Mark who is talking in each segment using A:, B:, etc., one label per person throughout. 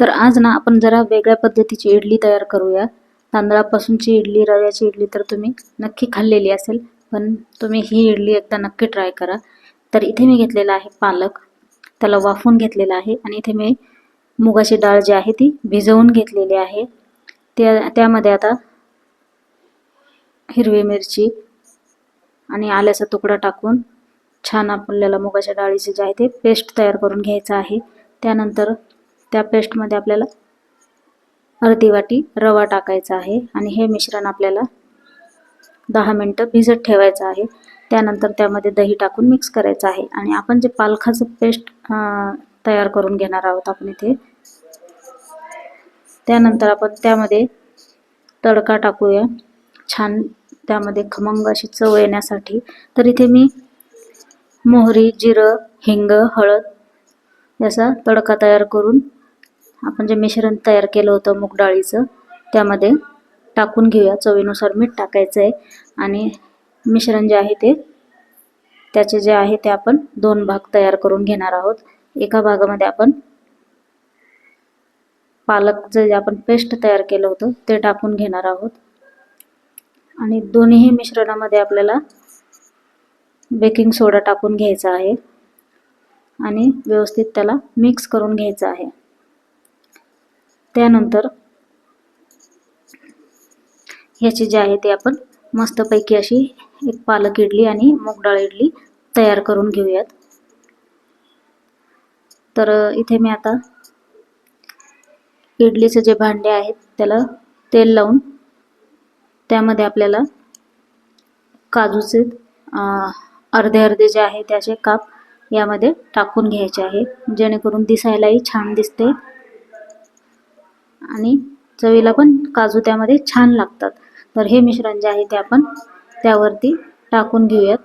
A: तर आज ना आपण जरा वेगळ्या पद्धतीची इडली तयार करूया. तांदळापासूनची इडली रव्याची इडली तर तुम्ही नक्की खाल्लेली असेल पण तुम्ही ही इडली एकदा नक्की ट्राय करा. तर इथे मी घेतलेला आहे पालक. त्याला वाफवून घेतलेला आहे आणि इथे मी मुगाची डाळ जी आहे ती भिजवून घेतलेली आहे. त्या त्यामध्ये आता हिरवी मिरची आणि आल्याचा तुकडा टाकून छान आपल्याला मुगाच्या डाळीचे जे आहे ते पेस्ट तयार करून घ्यायचं आहे. त्यानंतर त्या पेस्टमध्ये आपल्याला अर्धी वाटी रवा टाकायचा आहे आणि हे मिश्रण आपल्याला दहा मिनटं भिजत ठेवायचं आहे. त्यानंतर त्यामध्ये दही टाकून मिक्स करायचं आहे. आणि आपण जे पालखाचं पेस्ट तयार करून घेणार आहोत आपण इथे त्यानंतर आपण त्यामध्ये तडका टाकूया. छान त्यामध्ये खमंग अशी चव येण्यासाठी. तर इथे मी मोहरी जिरं हिंग हळद याचा तडका तयार करून आपण जे मिश्रण तयार केलं होतं मूग डाळीचं त्यामध्ये टाकून घेऊया. चवीनुसार मीठ टाकायचं आहे आणि मिश्रण जे आहे ते त्याचे जे आहे ते आपण दोन भाग तयार करून घेणार आहोत. एका भागामध्ये आपण पालकचं जे आपण पेस्ट तयार केलं होतं ते टाकून घेणार आहोत. आणि दोन्ही मिश्रणामध्ये आपल्याला बेकिंग सोडा टाकून घ्यायचा आहे आणि व्यवस्थित त्याला मिक्स करून घ्यायचं आहे. त्यानंतर ह्याची जी आहे ते आपण मस्तपैकी अशी एक पालक इडली आणि मूग डाळ इडली तयार करून घेऊयात. तर इथे मी आता इडलीचे जे भांडे आहेत त्याला तेल लावून त्यामध्ये आपल्याला काजूचे अर्धे अर्धे जे आहे त्याचे काप यामध्ये टाकून घ्यायचे आहे जेणेकरून दिसायलाही छान दिसते. आणि चवीला पण काजू त्यामध्ये छान लागतात. तर हे मिश्रण जे आहे ते आपण त्यावरती टाकून घेऊयात.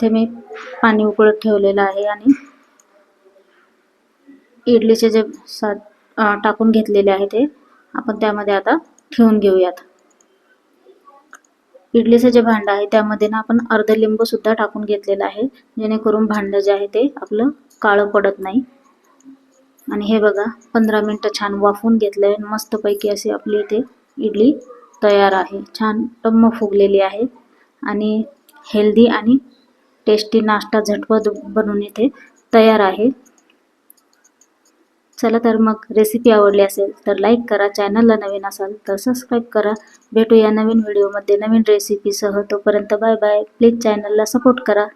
A: ते मी पाणी उकळत ठेवलेलं आहे आणि इडलीचे जे सा टाकून घेतलेले आहे ते आपण त्यामध्ये आता ठेवून घेऊयात. इडलीचं जे भांडं आहे त्यामध्ये ना आपण अर्ध लिंबू सुद्धा टाकून घेतलेलं आहे. जेणेकरून भांडं जे आहे ते आपलं काळं पडत नाही. आणि हे बघा पंधरा मिनटं छान वाफवून घेतलं आहे मस्तपैकी अशी आपली इथे इडली तयार आहे. छान टम्म फुगलेली आहे आणि हेल्दी आणि टेस्टी नाश्ता झटपट बनवून इथे तयार आहे. चला तर मग रेसिपी आवडली असेल तर लाईक करा. चॅनलला नवीन असाल तर सबस्क्राईब करा. भेटूया नवीन व्हिडिओमध्ये नवीन रेसिपीसह तोपर्यंत बाय बाय प्लीज चॅनलला सपोर्ट करा.